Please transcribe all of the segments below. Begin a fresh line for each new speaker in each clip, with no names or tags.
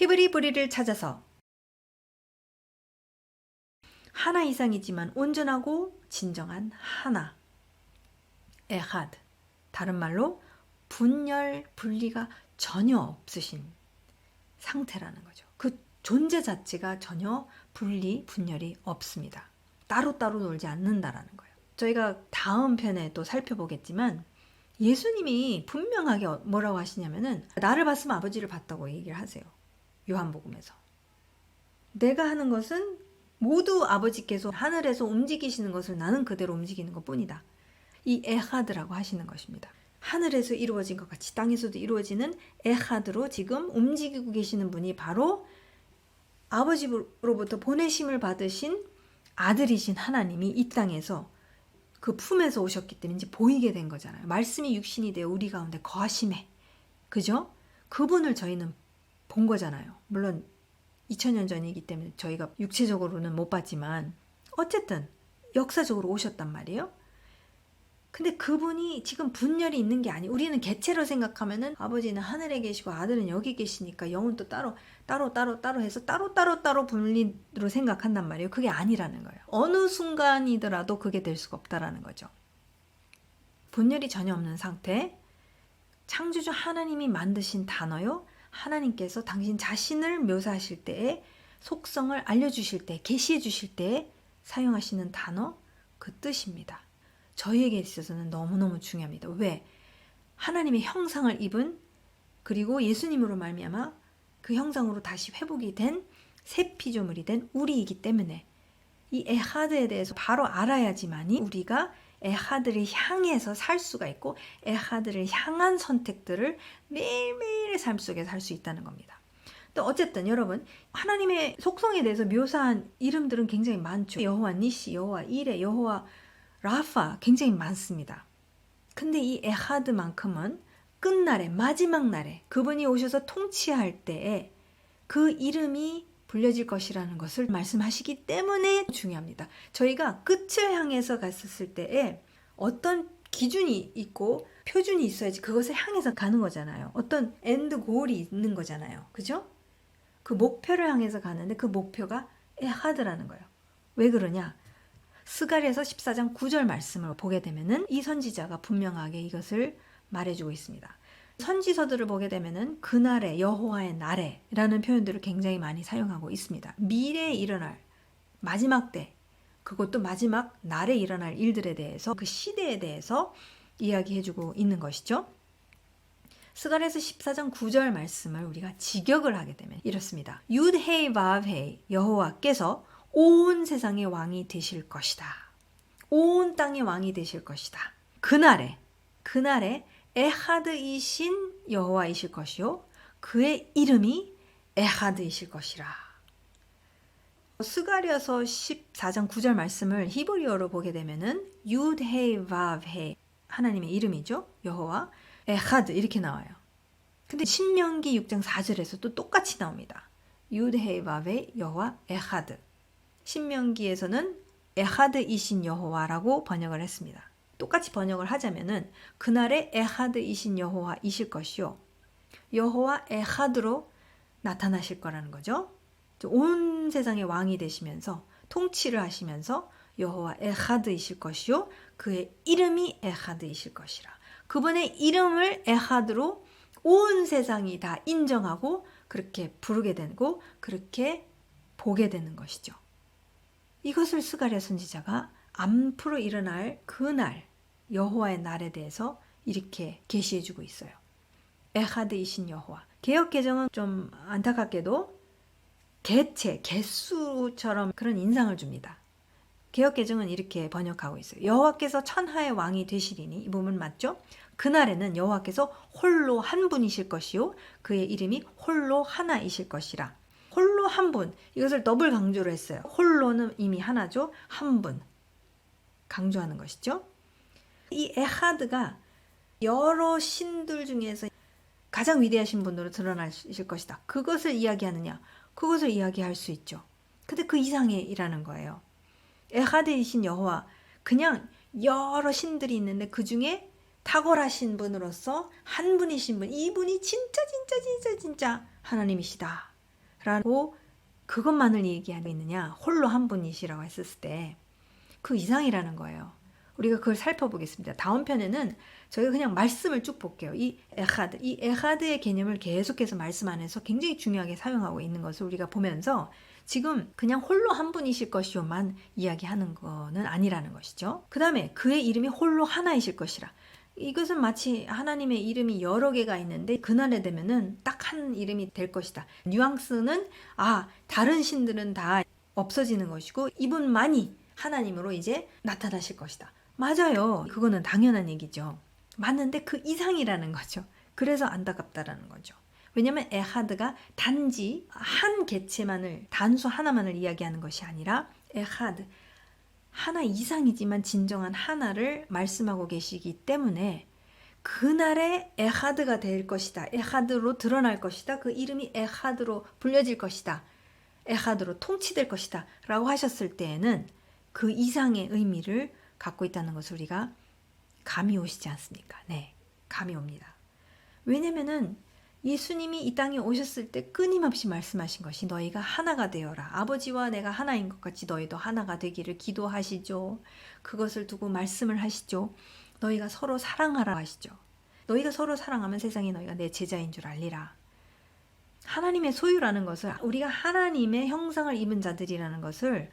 히브리 브리를 찾아서 하나 이상이지만 온전하고 진정한 하나. 에하드. 다른 말로 분열, 분리가 전혀 없으신 상태라는 거죠. 그 존재 자체가 전혀 분리, 분열이 없습니다. 따로따로 놀지 않는다라는 거예요. 저희가 다음 편에 또 살펴보겠지만 예수님이 분명하게 뭐라고 하시냐면은 나를 봤으면 아버지를 봤다고 얘기를 하세요. 요한복음에서. 내가 하는 것은 모두 아버지께서 하늘에서 움직이시는 것을 나는 그대로 움직이는 것 뿐이다. 이 에하드라고 하시는 것입니다. 하늘에서 이루어진 것 같이 땅에서도 이루어지는 에하드로 지금 움직이고 계시는 분이 바로 아버지로부터 보내심을 받으신 아들이신 하나님이 이 땅에서 그 품에서 오셨기 때문에 이제 보이게 된 거잖아요. 말씀이 육신이 되어 우리 가운데 거하심에. 그죠? 그분을 저희는 본 거잖아요. 물론 2000년 전이기 때문에 저희가 육체적으로는 못 봤지만 어쨌든 역사적으로 오셨단 말이에요. 근데 그분이 지금 분열이 있는 게 아니. 우리는 개체로 생각하면은 아버지는 하늘에 계시고 아들은 여기 계시니까 영은 또 따로 따로 따로 따로 해서 따로 따로 따로 분리로 생각한단 말이에요. 그게 아니라는 거예요. 어느 순간이더라도 그게 될 수가 없다라는 거죠. 분열이 전혀 없는 상태. 창조주 하나님이 만드신 단어요. 하나님께서 당신 자신을 묘사하실 때에 속성을 알려주실 때, 계시해 주실 때에 사용하시는 단어 그 뜻입니다. 저희에게 있어서는 너무너무 중요합니다. 왜? 하나님의 형상을 입은 그리고 예수님으로 말미암아 그 형상으로 다시 회복이 된 새 피조물이 된 우리이기 때문에 이 에하드에 대해서 바로 알아야지만이 우리가 에하드를 향해서 살 수가 있고 에하드를 향한 선택들을 매일매일의 삶 속에 살 수 있다는 겁니다. 또 어쨌든 여러분 하나님의 속성에 대해서 묘사한 이름들은 굉장히 많죠. 여호와 니시, 여호와 이레, 여호와 라파 굉장히 많습니다. 근데 이 에하드만큼은 끝날에 마지막 날에 그분이 오셔서 통치할 때에 그 이름이 불려질 것이라는 것을 말씀하시기 때문에 중요합니다. 저희가 끝을 향해서 갔었을 때에 어떤 기준이 있고 표준이 있어야지 그것을 향해서 가는 거잖아요. 어떤 엔드 골이 있는 거잖아요. 그죠? 그 목표를 향해서 가는데 그 목표가 에하드라는 거예요. 왜 그러냐? 스가랴서 14장 9절 말씀을 보게 되면은 이 선지자가 분명하게 이것을 말해주고 있습니다. 선지서들을 보게 되면은 그날에 여호와의 날에라는 표현들을 굉장히 많이 사용하고 있습니다. 미래에 일어날 마지막 때 그것도 마지막 날에 일어날 일들에 대해서 그 시대에 대해서 이야기해주고 있는 것이죠. 스가랴서 14장 9절 말씀을 우리가 직역을 하게 되면 이렇습니다. 유드헤이 바브헤이 여호와께서 온 세상의 왕이 되실 것이다. 온 땅의 왕이 되실 것이다. 그날에 그날에 에하드이신 여호와이실 것이요 그의 이름이 에하드이실 것이라. 스가랴서 14장 9절 말씀을 히브리어로 보게 되면은 유드헤이 바브헤 하나님의 이름이죠. 여호와 에하드 이렇게 나와요. 근데 신명기 6장 4절에서 또 똑같이 나옵니다. 유드헤이 바브헤 여호와 에하드. 신명기에서는 에하드이신 여호와라고 번역을 했습니다. 똑같이 번역을 하자면은 그날에 에하드이신 여호와이실 것이요. 여호와 에하드로 나타나실 거라는 거죠. 온 세상의 왕이 되시면서 통치를 하시면서 여호와 에하드이실 것이요. 그의 이름이 에하드이실 것이라. 그분의 이름을 에하드로 온 세상이 다 인정하고 그렇게 부르게 되고 그렇게 보게 되는 것이죠. 이것을 스가랴 선지자가 앞으로 일어날 그날 여호와의 날에 대해서 이렇게 계시해 주고 있어요. 에하드이신 여호와. 개혁 개정은 좀 안타깝게도 개체, 개수처럼 그런 인상을 줍니다. 개혁 개정은 이렇게 번역하고 있어요. 여호와께서 천하의 왕이 되시리니 이 부분 맞죠? 그날에는 여호와께서 홀로 한 분이실 것이요 그의 이름이 홀로 하나이실 것이라. 홀로 한 분. 이것을 더블 강조를 했어요. 홀로는 이미 하나죠. 한 분. 강조하는 것이죠. 이 에하드가 여러 신들 중에서 가장 위대하신 분으로 드러나실 것이다. 그것을 이야기하느냐? 그것을 이야기할 수 있죠. 근데 그 이상이라는 거예요. 에하드이신 여호와 그냥 여러 신들이 있는데 그 중에 탁월하신 분으로서 한 분이신 분, 이분이 진짜 진짜 진짜 진짜 하나님이시다. 라고 그것만을 얘기하고 있느냐 홀로 한 분이시라고 했었을 때 그 이상이라는 거예요. 우리가 그걸 살펴보겠습니다. 다음 편에는 저희가 그냥 말씀을 쭉 볼게요. 이 에하드, 이 에하드의 개념을 계속해서 말씀 안에서 굉장히 중요하게 사용하고 있는 것을 우리가 보면서 지금 그냥 홀로 한 분이실 것이요만 이야기하는 거는 아니라는 것이죠. 그 다음에 그의 이름이 홀로 하나이실 것이라. 이것은 마치 하나님의 이름이 여러 개가 있는데 그날에 되면은 딱 한 이름이 될 것이다. 뉘앙스는 아 다른 신들은 다 없어지는 것이고 이분만이 하나님으로 이제 나타나실 것이다. 맞아요. 그거는 당연한 얘기죠. 맞는데 그 이상이라는 거죠. 그래서 안타깝다라는 거죠. 왜냐하면 에하드가 단지 한 개체만을 단수 하나만을 이야기하는 것이 아니라 에하드 하나 이상이지만 진정한 하나를 말씀하고 계시기 때문에 그날의 에하드가 될 것이다. 에하드로 드러날 것이다. 그 이름이 에하드로 불려질 것이다. 에하드로 통치될 것이다. 라고 하셨을 때에는 그 이상의 의미를 갖고 있다는 것을 우리가 감이 오시지 않습니까? 네. 감이 옵니다. 왜냐면은 예수님이 이 땅에 오셨을 때 끊임없이 말씀하신 것이 너희가 하나가 되어라. 아버지와 내가 하나인 것 같이 너희도 하나가 되기를 기도하시죠. 그것을 두고 말씀을 하시죠. 너희가 서로 사랑하라 하시죠. 너희가 서로 사랑하면 세상에 너희가 내 제자인 줄 알리라. 하나님의 소유라는 것을 우리가 하나님의 형상을 입은 자들이라는 것을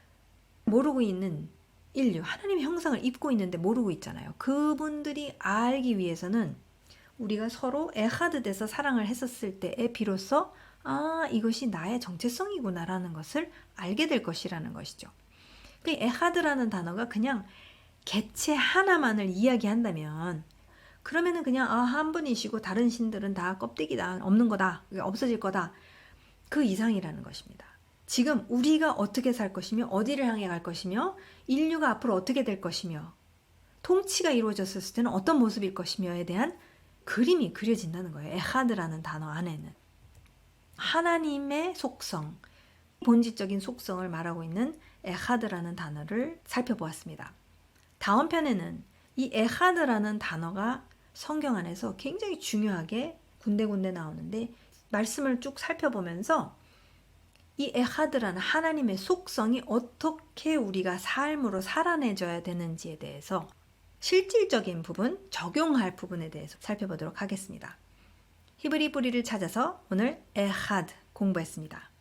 모르고 있는 인류, 하나님의 형상을 입고 있는데 모르고 있잖아요. 그분들이 알기 위해서는 우리가 서로 에하드 돼서 사랑을 했었을 때에 비로소 아, 이것이 나의 정체성이구나라는 것을 알게 될 것이라는 것이죠. 그 에하드라는 단어가 그냥 개체 하나만을 이야기한다면 그러면은 그냥 아, 한 분이시고 다른 신들은 다 껍데기다. 없는 거다. 없어질 거다. 그 이상이라는 것입니다. 지금 우리가 어떻게 살 것이며 어디를 향해 갈 것이며 인류가 앞으로 어떻게 될 것이며 통치가 이루어졌을 때는 어떤 모습일 것이며에 대한 그림이 그려진다는 거예요. 에하드라는 단어 안에는 하나님의 속성, 본질적인 속성을 말하고 있는 에하드라는 단어를 살펴보았습니다. 다음 편에는 이 에하드라는 단어가 성경 안에서 굉장히 중요하게 군데군데 나오는데 말씀을 쭉 살펴보면서 이 에하드라는 하나님의 속성이 어떻게 우리가 삶으로 살아내줘야 되는지에 대해서 실질적인 부분, 적용할 부분에 대해서 살펴보도록 하겠습니다. 히브리 뿌리를 찾아서 오늘 에하드 공부했습니다.